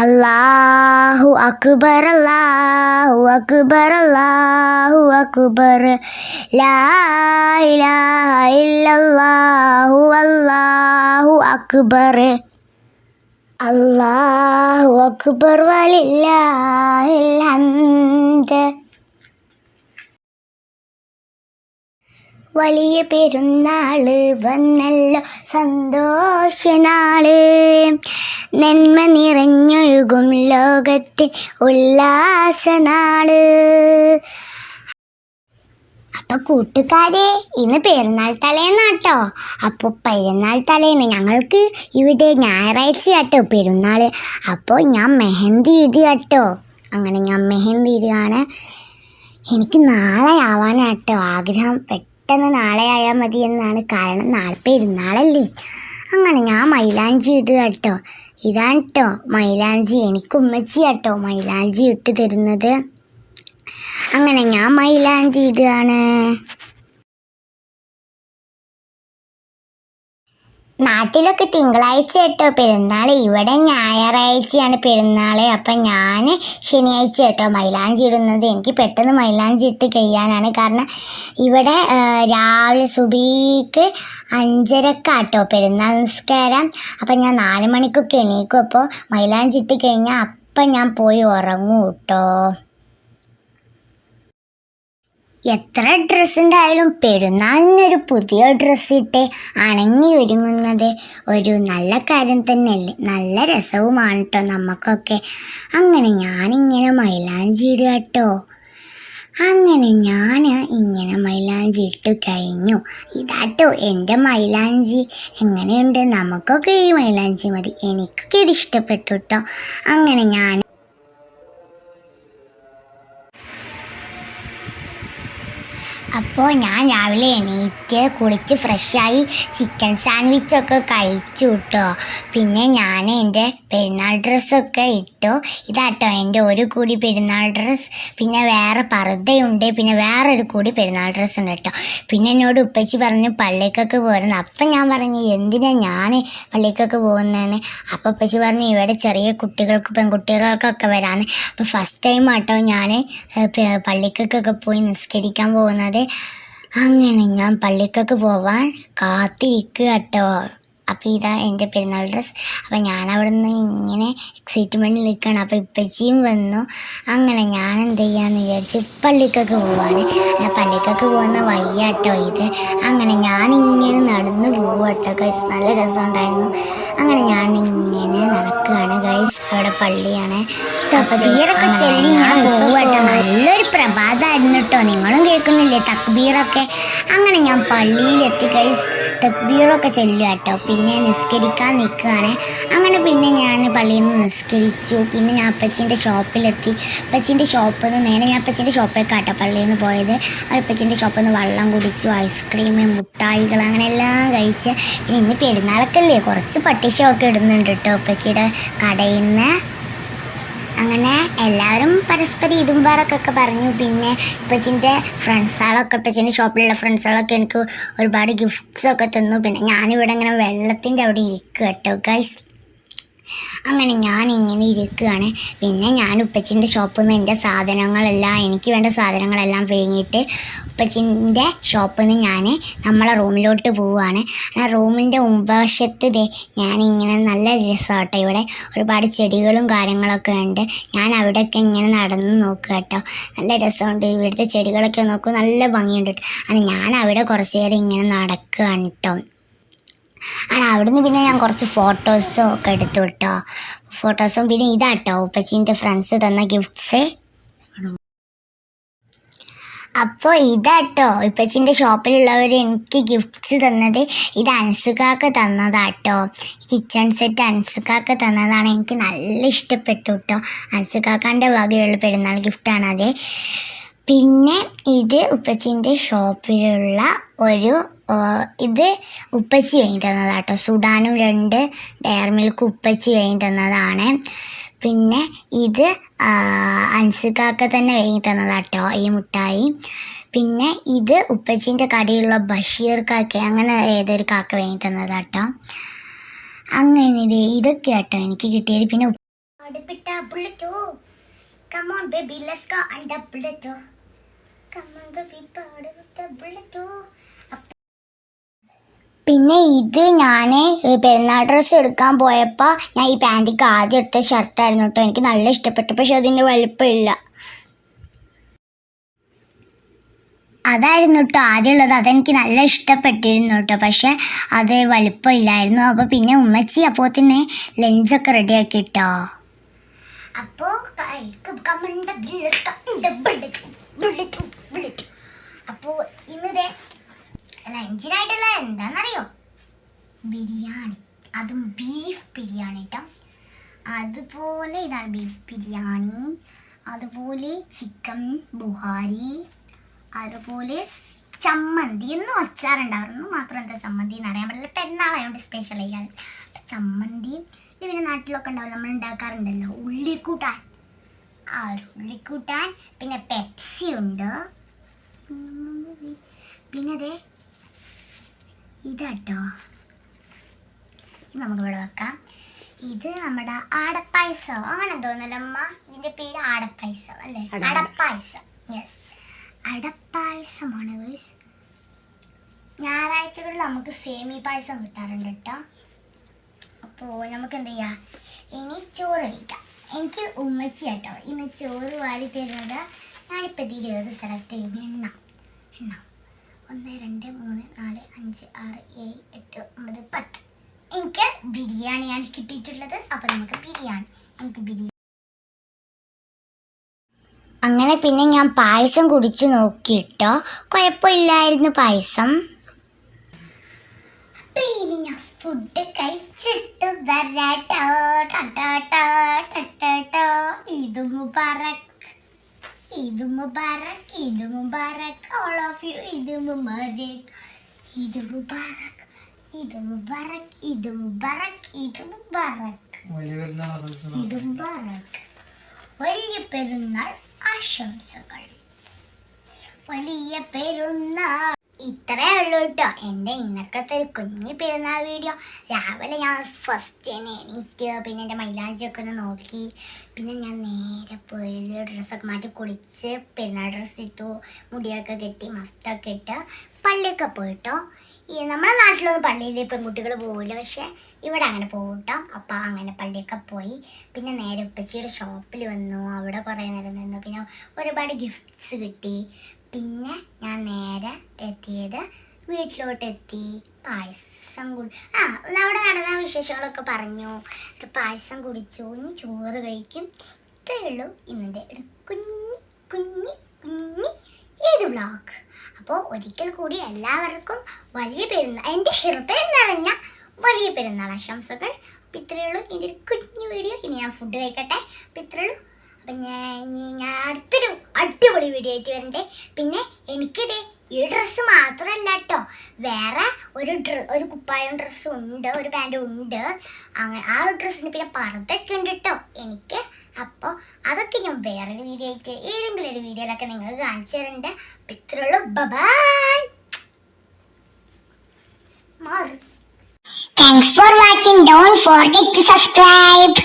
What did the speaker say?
അല്ലാഹു അക്ബർ അല്ലാഹു അക്ബർ അല്ലാഹു അക്ബർ. ലാ ഇലാഹ ഇല്ലല്ലാഹു അല്ലാഹു അക്ബർ. അല്ലാഹു അക്ബർ വലില്ലാഹിൽ ഹംദ്. വലിയ പെരുന്നാൾ വന്നല്ലോ സന്തോഷനാൾ. നന്മ നിറഞ്ഞൊഴുകും ലോകത്തിൽ ഉല്ലാസനാൾ. അപ്പൊ കൂട്ടുകാരെ ഇന്ന് പെരുന്നാൾ തലേന്നാട്ടോ. അപ്പോൾ പെരുന്നാൾ തലേന്ന് ഞങ്ങൾക്ക് ഇവിടെ ഞായറാഴ്ച ആട്ടോ പെരുന്നാൾ അപ്പോൾ ഞാൻ മെഹന്തി ഇടുകട്ടോ അങ്ങനെ ഞാൻ മെഹന്തി ഇടുകയാണ്. എനിക്ക് നാളെ ആവാനാട്ടോ ആഗ്രഹം. പെട്ടെന്ന് നാളെ ആയാൽ മതി എന്നാണ് കാരണം നാളെ പെരുന്നാളല്ലേ. അങ്ങനെ ഞാൻ മൈലാഞ്ചി ഇടുക കേട്ടോ. ഇതാണ് കേട്ടോ മൈലാഞ്ചി. എനിക്ക് ഉമ്മച്ചി കേട്ടോ മൈലാഞ്ചി ഇട്ട് തരുന്നത്. അങ്ങനെ ഞാൻ മൈലാഞ്ചി ഇടുകയാണ്. നാട്ടിലൊക്കെ തിങ്കളാഴ്ച കേട്ടോ. പെരുന്നാൾ ഇവിടെ ഞായറാഴ്ചയാണ് പെരുന്നാൾ അപ്പം ഞാൻ ശനിയാഴ്ച കേട്ടോ മൈലാഞ്ചി ഇടുന്നത്. എനിക്ക് പെട്ടെന്ന് മൈലാഞ്ചി ഇട്ട് കഴിയാനാണ് കാരണം ഇവിടെ രാവിലെ സുബീക്ക് അഞ്ചരക്കാട്ടോ പെരുന്നാൾ നിസ്കാരം. അപ്പം ഞാൻ നാല് മണിക്കൊക്കെ എണീക്കും. അപ്പോൾ മൈലാഞ്ചി ഇട്ട് കഴിഞ്ഞാൽ അപ്പം ഞാൻ പോയി ഉറങ്ങും കേട്ടോ. എത്ര ഡ്രസ്സ് ഉണ്ടായാലും പെരുന്നാളിനൊരു പുതിയ ഡ്രസ്സ് ഇട്ട് അണങ്ങി ഒരുങ്ങുന്നത് ഒരു നല്ല കാര്യം തന്നെയല്ലേ. നല്ല രസവുമാണ് കേട്ടോ നമുക്കൊക്കെ അങ്ങനെ ഞാനിങ്ങനെ മൈലാഞ്ചി ഇടുക കേട്ടോ അങ്ങനെ ഞാൻ ഇങ്ങനെ മൈലാഞ്ചി ഇട്ട് കഴിഞ്ഞു. ഇതാട്ടോ എന്റെ മൈലാഞ്ചി. എങ്ങനെയുണ്ട്? നമുക്കൊക്കെ ഈ മൈലാഞ്ചി മതി. എനിക്കൊക്കെ ഇത് ഇഷ്ടപ്പെട്ടു കേട്ടോ അങ്ങനെ ഞാൻ അപ്പോൾ ഞാൻ രാവിലെ എണീറ്റ് കുളിച്ച് ഫ്രഷായി ചിക്കൻ സാൻഡ്വിച്ചൊക്കെ കഴിച്ചു കേട്ടോ പിന്നെ ഞാൻ എന്റെ പെരുന്നാൾ ഡ്രസ്സൊക്കെ ഇട്ടു ഇതാട്ടോ എന്റെ ഒരു കൂടി പെരുന്നാൾ ഡ്രസ്സ്. പിന്നെ വേറെ പർദ്ദയുണ്ട്. പിന്നെ വേറെ ഒരു കൂടി പെരുന്നാൾ ഡ്രസ്സ് ഉണ്ട് കേട്ടോ. പിന്നെ എന്നോട് ഉപ്പച്ചി പറഞ്ഞു പള്ളിക്കൊക്കെ പോരുന്നു അപ്പം ഞാൻ പറഞ്ഞു എന്തിനാ ഞാൻ പള്ളിക്കൊക്കെ പോകുന്നതെന്ന് അപ്പം ഉപ്പച്ചി പറഞ്ഞു ഇവിടെ ചെറിയ കുട്ടികൾക്ക് പെൺകുട്ടികൾക്കൊക്കെ വരാന്ന്. അപ്പോൾ ഫസ്റ്റ് ടൈം ആട്ടോ ഞാൻ പള്ളിക്കൊക്കെ പോയി നിസ്കരിക്കാൻ പോകുന്നത്. അങ്ങനെ ഞാൻ പള്ളിക്കൊക്കെ പോവാൻ കാത്തിരിക്കുക കേട്ടോ. അപ്പോൾ ഇതാ എന്റെ പെരുന്നാൾ ഡ്രസ്സ് അപ്പോൾ ഞാൻ അവിടെ നിന്ന് ഇങ്ങനെ എക്സൈറ്റ്മെന്റ് നിൽക്കുകയാണ് അപ്പോൾ ഇപ്പച്ചിയും വന്നു. അങ്ങനെ ഞാൻ എന്ത് ചെയ്യാമെന്ന് വിചാരിച്ച് പള്ളിക്കൊക്കെ പോവാണ്. ഞാൻ പള്ളിക്കൊക്കെ പോകുന്ന വയ്യാട്ടോ ഇത്. അങ്ങനെ ഞാനിങ്ങനെ നടന്ന് പോവാട്ടോ ഗൈസ് നല്ല രസമുണ്ടായിരുന്നു. അങ്ങനെ ഞാൻ ഇങ്ങനെ നടക്കുകയാണ് ഗൈസ് അവിടെ പള്ളിയാണ്. തക്ബീറൊക്കെ ചൊല്ലി ഞാൻ പോവാട്ടോ. നല്ലൊരു പ്രഭാതമായിരുന്നു കേട്ടോ നിങ്ങളും കേൾക്കുന്നില്ലേ തക്ബീറൊക്കെ? അങ്ങനെ ഞാൻ പള്ളിയിലെത്തി ഗൈസ് തക്ബീറൊക്കെ ചൊല്ലുക കേട്ടോ പിന്നെ നിസ്കരിക്കാൻ നിൽക്കുകയാണ്. അങ്ങനെ പിന്നെ ഞാൻ പള്ളിയിൽ നിന്ന് നിസ്കരിച്ചു. പിന്നെ ഞാൻ അപ്പച്ചീന്റെ ഷോപ്പിലെത്തി. അപ്പച്ചീന്റെ ഷോപ്പിൽ നിന്ന് നേരെ ഞാൻ അപ്പച്ചീന്റെ ഷോപ്പിലേക്ക് കേട്ടോ പള്ളിയിൽ നിന്ന് പോയത്. അപ്പച്ചീന്റെ ഷോപ്പിൽ നിന്ന് വെള്ളം കുടിച്ചു ഐസ്ക്രീം മുട്ടായികൾ അങ്ങനെ എല്ലാം കഴിച്ച്. പിന്നെ ഇന്ന് പെരുന്നാളൊക്കെ അല്ലേ? കുറച്ച് പട്ടിഷമൊക്കെ ഇടുന്നുണ്ട് കേട്ടോ അപ്പച്ചിയുടെ കടയിൽ നിന്ന്. അങ്ങനെ എല്ലാവരും പരസ്പരം ഇതും പാറൊക്കെ പറഞ്ഞു. പിന്നെ ഇപ്പച്ചിന്റെ ഫ്രണ്ട്സുകളൊക്കെ ഇപ്പച്ചിന്റെ ഷോപ്പിലുള്ള ഫ്രണ്ട്സുകളൊക്കെ എനിക്ക് ഒരുപാട് ഗിഫ്റ്റ്സ് ഒക്കെ തന്നു. പിന്നെ ഞാനിവിടെ ഇങ്ങനെ വെള്ളത്തിന്റെ അവിടെ ഇരിക്കുക കേട്ടോ ഗൈസ് അങ്ങനെ ഞാൻ ഇങ്ങനെ ഇരിക്കുകയാണ്. പിന്നെ ഞാൻ ഉപ്പച്ചിന്റെ ഷോപ്പിൽ നിന്ന് എന്റെ സാധനങ്ങളെല്ലാം എനിക്ക് വേണ്ട സാധനങ്ങളെല്ലാം വേങ്ങിയിട്ട് ഉപ്പച്ചിന്റെ ഷോപ്പിൽ നിന്ന് ഞാൻ നമ്മളെ റൂമിലോട്ട് പോവുകയാണ്. ആ റൂമിന്റെ മുമ്പവശത്ത് ദേ ഇങ്ങനെ നല്ല രസമാട്ടോ ഇവിടെ. ഒരുപാട് ചെടികളും കാര്യങ്ങളൊക്കെ ഉണ്ട്. ഞാൻ അവിടെയൊക്കെ ഇങ്ങനെ നടന്ന് നോക്കുക കേട്ടോ. നല്ല രസമുണ്ട്. ഇവിടുത്തെ ചെടികളൊക്കെ നോക്കും നല്ല ഭംഗിയുണ്ട് കേട്ടോ. അങ്ങനെ ഞാൻ അവിടെ കുറച്ച് നേരം ഇങ്ങനെ നടക്കുകയാണ് കേട്ടോ. ആ അവിടുന്ന് പിന്നെ ഞാൻ കുറച്ച് ഫോട്ടോസും ഒക്കെ എടുത്തു കേട്ടോ ഫോട്ടോസും പിന്നെ ഇതാട്ടോ ഉപ്പച്ചീന്റെ ഫ്രണ്ട്സ് തന്ന ഗിഫ്റ്റ്സ് അപ്പോൾ ഇതാട്ടോ ഇപ്പച്ചിന്റെ ഷോപ്പിലുള്ളവർ എനിക്ക് ഗിഫ്റ്റ്സ് തന്നത്. ഇത് അൻസുകാക്ക് തന്നതാട്ടോ. കിച്ചൺ സെറ്റ് അൻസുകാക്ക് തന്നതാണ്. എനിക്ക് നല്ല ഇഷ്ടപ്പെട്ടു കേട്ടോ അൻസുകാക്കാന്റെ വകയുള്ള പെരുന്നാൾ ഗിഫ്റ്റാണ് അത് പിന്നെ ഇത് ഉപ്പച്ചിന്റെ ഷോപ്പിലുള്ള ഒരു ഇത് ഉപ്പച്ചി വാങ്ങി കേട്ടോ സുഡാനും രണ്ട് ഡയർ മിൽക്ക് ഉപ്പച്ചി വാങ്ങി തന്നതാണ്. പിന്നെ ഇത് അൻസുക്കാക്ക തന്നെ വാങ്ങി കേട്ടോ ഈ മുട്ടായി. പിന്നെ ഇത് ഉപ്പച്ചീന്റെ കടയിലുള്ള ബഷീർ കാക്ക അങ്ങനെ ഏതൊരു കാക്ക വാങ്ങി കേട്ടോ അങ്ങനെ ഇത് ഇതൊക്കെ കേട്ടോ എനിക്ക് കിട്ടിയത്. പിന്നെ ഗോ ആൻഡ് ബുള്ളറ്റോ കമോൺ ബേബി അടുപ്പിട്ട ബുള്ളറ്റോ പിന്നെ ഇത് ഞാൻ പെരുന്നാൾ ഡ്രസ്സ് എടുക്കാൻ പോയപ്പോൾ ഞാൻ ഈ പാന്റിക്ക് ആദ്യം എടുത്ത ഷർട്ടായിരുന്നു കേട്ടോ എനിക്ക് നല്ല ഇഷ്ടപ്പെട്ടു. പക്ഷെ അതിന്റെ വലിപ്പമില്ല. അതായിരുന്നു കേട്ടോ ആദ്യമുള്ളത്. അതെനിക്ക് നല്ല ഇഷ്ടപ്പെട്ടിരുന്നു കേട്ടോ പക്ഷെ അത് വലിപ്പമില്ലായിരുന്നു. അപ്പോൾ പിന്നെ ഉമ്മച്ചി അപ്പോൾ തന്നെ ലഞ്ചൊക്കെ റെഡിയാക്കി കേട്ടോ അപ്പോൾ അപ്പോൾ ഇന്നത്തെ ലഞ്ചിനായിട്ടുള്ള എന്താണെന്നറിയോ ബിരിയാണി. അതും ബീഫ് ബിരിയാണി കേട്ടോ അതുപോലെ ഇതാണ് ബീഫ് ബിരിയാണി. അതുപോലെ ചിക്കൻ ബുഹാരി. അതുപോലെ ചമ്മന്തി. എന്നും അച്ചാറുണ്ടായിരുന്നു. മാത്രം എന്താ ചമ്മന്തി എന്ന് അറിയാൻ പറ്റില്ല. പെരുന്നാളായതുകൊണ്ട് സ്പെഷ്യൽ ചെയ്യാൻ ചമ്മന്തി. ഇത് പിന്നെ നാട്ടിലൊക്കെ ഉണ്ടാവില്ല നമ്മൾ ഉണ്ടാക്കാറുണ്ടല്ലോ. ഉള്ളിക്കൂട്ടാൻ. ആ ഒരു ഉള്ളിക്കൂട്ടാൻ. പിന്നെ പെപ്സി ഉണ്ട്. പിന്നെ അതെ ഇതാട്ടോ. ഇത് നമുക്ക് ഇവിടെ വെക്കാം. ഇത് നമ്മുടെ ആടപ്പായസം. അങ്ങനെ തോന്നല്ലോ അമ്മ? ഇതിന്റെ പേര് ആടപ്പായസം അല്ലേ? അട- അടപ്പായസം യെസ് അടപ്പായസമാണ്. ഞായറാഴ്ചകളിൽ നമുക്ക് സേമി പായസം കിട്ടാറുണ്ട് കേട്ടോ. അപ്പോൾ നമുക്ക് എന്ത് ചെയ്യാം? ഇനി ചോറ് കഴിക്കാം. എനിക്ക് ഉമ്മച്ചി കേട്ടോ. ഇന്ന് ചോറ് വാരി തരുന്നത്. ഞാനിപ്പോൾ ഇതിൽ ഏത് സെലക്ട് ചെയ്യും എണ്ണ. എണ്ണ. ഒന്ന് രണ്ട് അഞ്ച് ആറ് ഏഴ് എട്ട് ഒമ്പത് പത്ത്. എനിക്ക് ബിരിയാണിയാണ് കിട്ടിയിട്ടുള്ളത്. അപ്പോൾ നമുക്ക് ബിരിയാണി എനിക്ക് ബിരിയാണി. അങ്ങനെ പിന്നെ ഞാൻ പായസം കുടിച്ചു നോക്കിയിട്ടോ കുഴപ്പമില്ലായിരുന്നു പായസം. പിന്നെ ഞാൻ ഫുഡ് കഴിച്ചിട്ട് വരാട്ടോ. ടട്ടാട്ടോ ടട്ടാട്ടോ ഇത് മുബാറക്. ഇത് മുബാറക് ഇത് മുബാറക്. ഓൾ ഓഫ് യു ഇത് മുബാറക്. ഇത് മുബാറക് ഇത് മുബാറക് ഇത് മുബാറക് ഇത് മുബാറക്. ഇത് മുബാറക്. വലിയ പെരുന്നാൾ ആശംസകൾ. വലിയ പെരുന്നാൾ ഇത്രേ ഉള്ളൂ കേട്ടോ എന്റെ ഇന്നക്കത്തെ ഒരു കുഞ്ഞു പെരുന്നാൾ വീഡിയോ. രാവിലെ ഞാൻ ഫസ്റ്റ് തന്നെ എണീറ്റ് പിന്നെ എന്റെ മൈലാഞ്ചിയൊക്കെ ഒന്ന് നോക്കി. പിന്നെ ഞാൻ നേരെ പോയി ഡ്രസ്സൊക്കെ മാറ്റി കുളിച്ച് പെരുന്നാൾ ഡ്രസ്സ് ഇട്ടു മുടിയൊക്കെ കെട്ടി മഫ്തൊക്കെ ഇട്ട് പള്ളിയൊക്കെ പോയിട്ടോ. ഈ നമ്മുടെ നാട്ടിലൊന്നും പള്ളിയിൽ പെൺകുട്ടികൾ പോകില്ല പക്ഷെ ഇവിടെ അങ്ങനെ പോകട്ടോ അപ്പോൾ അപ്പം അങ്ങനെ പള്ളിയൊക്കെ പോയി. പിന്നെ നേരെ ഉപ്പച്ചിയുടെ ഷോപ്പിൽ വന്നു. അവിടെ കുറേ നേരം നിന്നു. പിന്നെ ഒരുപാട് ഗിഫ്റ്റ്സ് കിട്ടി. പിന്നെ ഞാൻ നേരെ എത്തിയത് വീട്ടിലോട്ട് എത്തി പായസം കുടി ആ അവിടെ നടന്ന വിശേഷങ്ങളൊക്കെ പറഞ്ഞു. പായസം കുടിച്ചു. ഇനി ചോറ് കഴിക്കും. ഇത്രയേ ഉള്ളൂ ഇന്നത്തെ ഒരു കുഞ്ഞി കുഞ്ഞി കുഞ്ഞി ഏത് വ്ളോഗ് അപ്പോൾ ഒരിക്കൽ കൂടി എല്ലാവർക്കും വലിയ പെരുന്നാൾ എന്റെ ഹൃദയം നിറഞ്ഞ വലിയ പെരുന്നാൾ ആശംസകൾ. അപ്പം ഇത്രയേ ഉള്ളൂ. ഒരു കുഞ്ഞു വീഡിയോ ഇനി ഞാൻ ഫുഡ് കഴിക്കട്ടെ. അപ്പം ഇത്രയേ ഉള്ളൂ. അപ്പം ഞാൻ ഞാൻ അടുത്തൊരു അടിപൊളി വീഡിയോ ആയിട്ട് വരണ്ടേ. പിന്നെ എനിക്കിത് ഈ ഡ്രസ്സ് മാത്രമല്ല കേട്ടോ വേറെ ഒരു ഡ്ര ഒരു കുപ്പായം ഡ്രസ്സും ഉണ്ട് ഒരു പാന്റും ഉണ്ട്. അങ്ങനെ ആ ഒരു ഡ്രസ്സിന് പിന്നെ പർദ്ദൊക്കെ ഉണ്ട് കേട്ടോ എനിക്ക് അപ്പോൾ അതൊക്കെ ഞാൻ വേറൊരു വീഡിയോ ആയിട്ട് ഏതെങ്കിലും ഒരു വീഡിയോയിലൊക്കെ നിങ്ങൾ കാണിച്ചു തരണ്ട്. അപ്പം ഇത്രയുള്ളൂ ബബായ് മാറും Thanks for watching. Don't forget to subscribe.